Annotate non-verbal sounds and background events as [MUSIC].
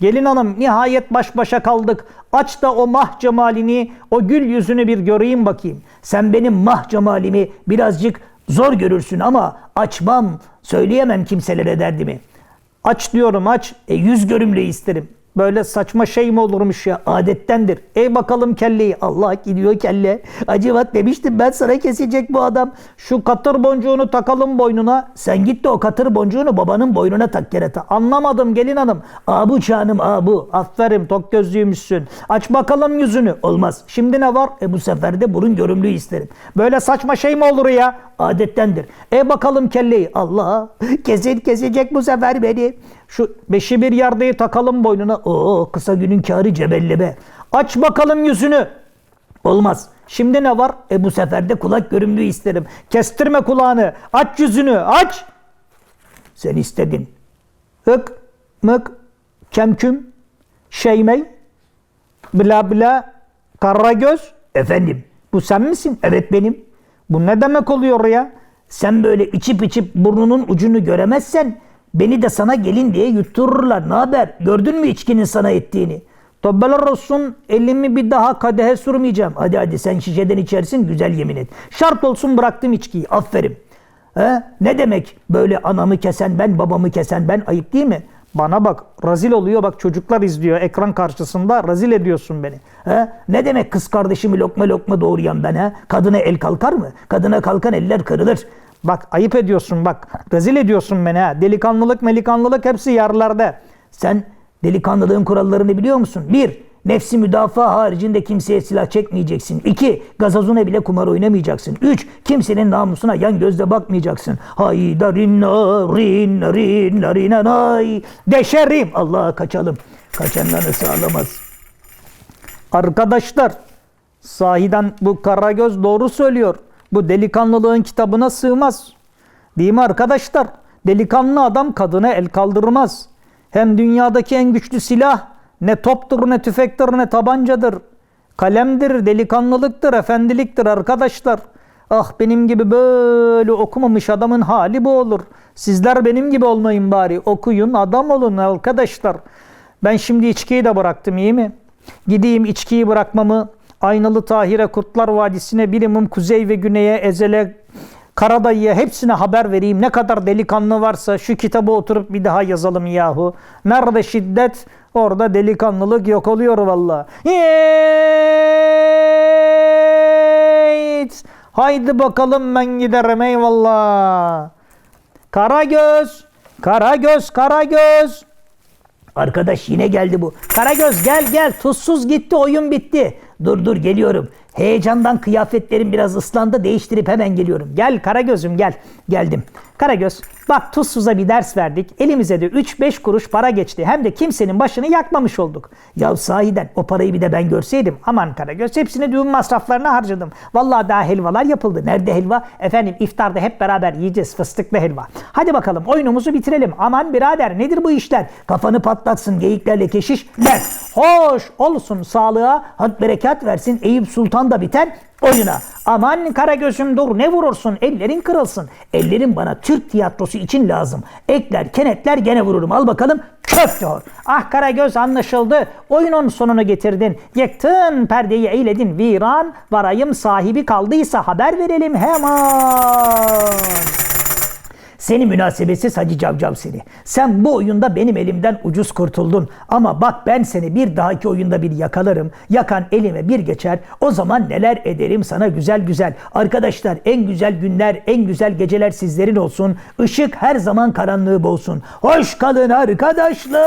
Gelin hanım nihayet baş başa kaldık. Aç da o mah cemalini, o gül yüzünü bir göreyim bakayım. Sen benim mah cemalimi birazcık zor görürsün ama açmam, söyleyemem kimselere derdimi. Aç diyorum aç, e, yüz görümlü isterim. Böyle saçma şey mi olurmuş ya? Adettendir. Ey bakalım kelleyi. Allah gidiyor kelle. Acıvat demiştim ben sana kesecek bu adam. Şu katır boncuğunu takalım boynuna. Sen git de o katır boncuğunu babanın boynuna tak kerata. Anlamadım gelin hanım. Abu canım abu. Aferin tok gözlüymüşsün. Aç bakalım yüzünü. Olmaz. Şimdi ne var? E bu sefer de burun görümlüğü isterim. Böyle saçma şey mi olur ya? Adettendir. E bakalım kelleyi. Allah [LAUGHS] kesin kesecek bu sefer beni. Şu beşi bir yardığı takalım boynuna. Oo kısa günün kârı cebellebe. Aç bakalım yüzünü. Olmaz. Şimdi ne var? E bu sefer de kulak görümlüğü isterim. Kestirme kulağını. Aç yüzünü. Aç. Sen istedin. Hık, mık, kemküm, şeymey, bla bla, karagöz. Efendim, bu sen misin? Evet benim. Bu ne demek oluyor ya? Sen böyle içip içip burnunun ucunu göremezsen beni de sana gelin diye yuttururlar. Ne haber? Gördün mü içkinin sana ettiğini? Tobbeler olsun elimi bir daha kadehe sürmeyeceğim. Hadi hadi sen şişeden içersin güzel yemin et. Şart olsun bıraktım içkiyi. Aferin. He? Ne demek böyle anamı kesen ben, babamı kesen ben ayıp değil mi? Bana bak razil oluyor bak çocuklar izliyor ekran karşısında razil ediyorsun beni. He? Ne demek kız kardeşimi lokma lokma doğrayan ben ha? Kadına el kalkar mı? Kadına kalkan eller kırılır. Bak ayıp ediyorsun bak rezil ediyorsun beni ha. Delikanlılık melikanlılık hepsi yerlerde. Sen delikanlılığın kurallarını biliyor musun? Bir, Nefsi müdafaa haricinde kimseye silah çekmeyeceksin. 2. Gazozuna bile kumar oynamayacaksın. 3. Kimsenin namusuna yan gözle bakmayacaksın. Haydarin narin narin narin nay. Deşerim. Allah'a kaçalım. Kaçanları sağlamaz. Arkadaşlar sahiden bu Karagöz doğru söylüyor. Bu delikanlılığın kitabına sığmaz. Değil mi arkadaşlar? Delikanlı adam kadına el kaldırmaz. Hem dünyadaki en güçlü silah ne toptur, ne tüfektir, ne tabancadır. Kalemdir, delikanlılıktır, efendiliktir arkadaşlar. Ah benim gibi böyle okumamış adamın hali bu olur. Sizler benim gibi olmayın bari. Okuyun, adam olun arkadaşlar. Ben şimdi içkiyi de bıraktım iyi mi? Gideyim içkiyi bırakmamı Aynalı Tahir'e, Kurtlar Vadisi'ne, birimim Kuzey ve Güney'e, Ezel'e, Karadayı'ya hepsine haber vereyim. Ne kadar delikanlı varsa şu kitabı oturup bir daha yazalım yahu. Nerede şiddet orada delikanlılık yok oluyor valla. Yeeeet! Haydi bakalım ben giderim eyvallah. Karagöz, Karagöz, Karagöz. Arkadaş yine geldi bu. Karagöz gel gel tuzsuz gitti oyun bitti. Dur dur geliyorum. Heyecandan kıyafetlerim biraz ıslandı değiştirip hemen geliyorum. Gel Karagöz'üm gel. Geldim. Karagöz bak tuzsuza bir ders verdik. Elimize de 3-5 kuruş para geçti. Hem de kimsenin başını yakmamış olduk. Ya sahiden o parayı bir de ben görseydim. Aman Karagöz hepsini düğün masraflarına harcadım. Vallahi daha helvalar yapıldı. Nerede helva? Efendim iftarda hep beraber yiyeceğiz fıstıklı helva. Hadi bakalım oyunumuzu bitirelim. Aman birader nedir bu işler? Kafanı patlatsın geyiklerle keşiş. Ben. Hoş olsun sağlığa. Hak berekat versin. Eyüp Sultan da biter oyuna. Aman Karagöz'üm dur ne vurursun ellerin kırılsın. Ellerin bana Türk tiyatrosu için lazım. Ekler kenetler gene vururum al bakalım köfte ol. Ah Karagöz anlaşıldı. Oyunun sonunu getirdin. Yıktın perdeyi eyledin viran. Varayım sahibi kaldıysa haber verelim hemen. Seni münasebetsiz Hacı Cavcav seni. Sen bu oyunda benim elimden ucuz kurtuldun. Ama bak ben seni bir dahaki oyunda bir yakalarım. Yakan elime bir geçer. O zaman neler ederim sana güzel güzel. Arkadaşlar en güzel günler, en güzel geceler sizlerin olsun. Işık her zaman karanlığı boğsun. Hoş kalın arkadaşlar.